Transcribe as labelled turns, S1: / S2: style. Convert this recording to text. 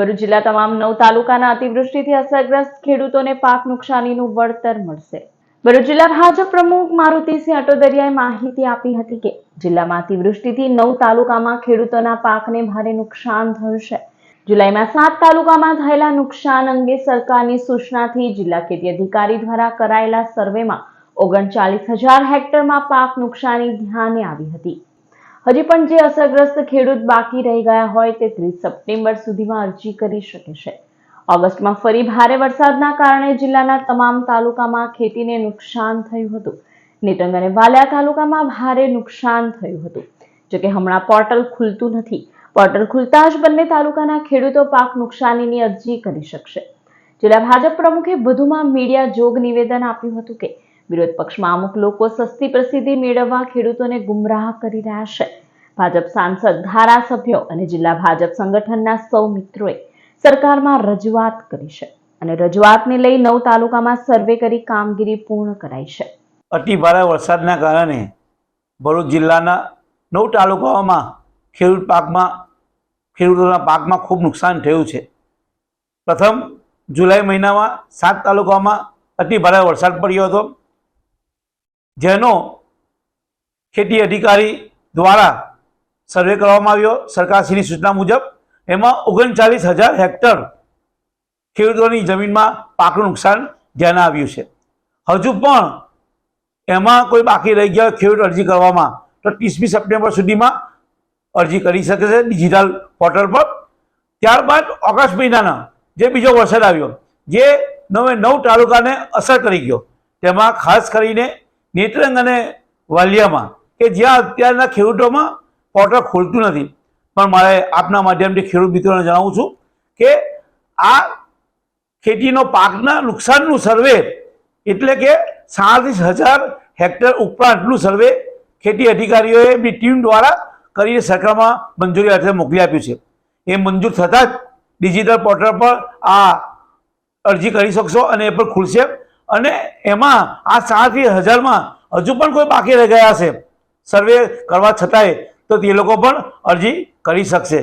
S1: ભરૂચ જિલ્લા તમામ નવ તાલુકાના અતિવૃષ્ટિથી અસરગ્રસ્ત ખેડૂતોને પાક નુકસાનીનું વળતર મળશે. ભરૂચ જિલ્લા ભાજપ પ્રમુખ મારુતિસિંહ અટોદરિયાએ માહિતી આપી હતી કે જિલ્લામાં અતિવૃષ્ટિથી નવ તાલુકામાં ખેડૂતોના પાકને ભારે નુકસાન થયું છે. જુલાઈમાં સાત તાલુકામાં થયેલા નુકસાન અંગે સરકારની સૂચનાથી જિલ્લા ખેતી અધિકારી દ્વારા કરાયેલા સર્વેમાં ઓગણચાલીસ હજાર હેક્ટરમાં પાક નુકસાની ધ્યાને આવી હતી. હજી પણ જે અસરગ્રસ્ત ખેડૂત બાકી રહી ગયા હોય તે ત્રીસ સપ્ટેમ્બર સુધીમાં અરજી કરી શકે છે. ઓગસ્ટમાં ફરી ભારે વરસાદના કારણે જિલ્લાના તમામ તાલુકામાં ખેતીને નુકસાન થયું હતું. નેત્રંગ અને વાલિયા તાલુકામાં ભારે નુકસાન થયું હતું. જોકે હમણાં પોર્ટલ ખુલતું નથી. પોર્ટલ ખુલતા જ બંને તાલુકાના ખેડૂતો પાક નુકસાનીની અરજી કરી શકશે. જિલ્લા ભાજપ પ્રમુખે વધુમાં મીડિયા જોગ નિવેદન આપ્યું હતું કે વિરોધ પક્ષમાં અમુક લોકો સસ્તી પ્રસિદ્ધિ મેળવવા ખેડૂતોને ગુમરાહ કરી રહ્યા છે. ભાજપ સાંસદ, ધારાસભ્યો અને જિલ્લા ભાજપ સંગઠનના સૌ મિત્રોએ સરકારમાં રજૂઆત કરી છે અને રજૂઆતને લઈ નવ તાલુકામાં સર્વે કરી કામગીરી પૂર્ણ કરાઈ છે.
S2: અતિ ભારે વરસાદના કારણે ભરૂચ જિલ્લાના નવ તાલુકાઓમાં ખેડૂત પાકમાં, ખેડૂતોના પાકમાં ખૂબ નુકસાન થયું છે. પ્રથમ જુલાઈ મહિનામાં સાત તાલુકામાં અતિ ભારે વરસાદ પડ્યો હતો. જેનો ખેતી અધિકારી દ્વારા સર્વે કરવામાં આવ્યો સરકારશ્રીની સૂચના મુજબ એમાં ઓગણચાલીસ હજાર હેક્ટર ખેડૂતોની જમીનમાં પાકનું નુકસાન ધ્યાન આવ્યું છે. હજુ પણ એમાં કોઈ બાકી રહી ગયા ખેડૂત અરજી કરવામાં તો ત્રીસમી સપ્ટેમ્બર સુધીમાં અરજી કરી શકે છે ડિજિટલ પોર્ટલ પર. ત્યારબાદ ઓગસ્ટ મહિનાના જે બીજો વરસાદ આવ્યો, જે નવે નવ તાલુકાને અસર કરી ગયો, તેમાં ખાસ કરીને નેત્રંગ અને વાલિયામાં, કે જ્યાં અત્યારના ખેડૂતોમાં પોર્ટલ ખોલતું નથી. પણ મારે આપના માધ્યમથી ખેડૂત મિત્રોને જણાવું છું કે આ ખેતીનો પાકના નુકસાનનું સર્વે એટલે કે સાડત્રીસ હજાર હેક્ટર ઉપરાંતનું સર્વે ખેતી અધિકારીઓએ બી ટીમ દ્વારા કરીને સરકારમાં મંજૂરી અર્થે મોકલી આપ્યું છે. એ મંજૂર થતાં જ ડિજિટલ પોર્ટલ પર આ અરજી કરી શકશો અને એ પણ ખુલશે. અને એમાં આ સાતથી હજારમાં હજુ પણ કોઈ બાકી રહી ગયા છે. સર્વે કરવા છતાંય તો તે લોકો પણ અરજી કરી શકશે.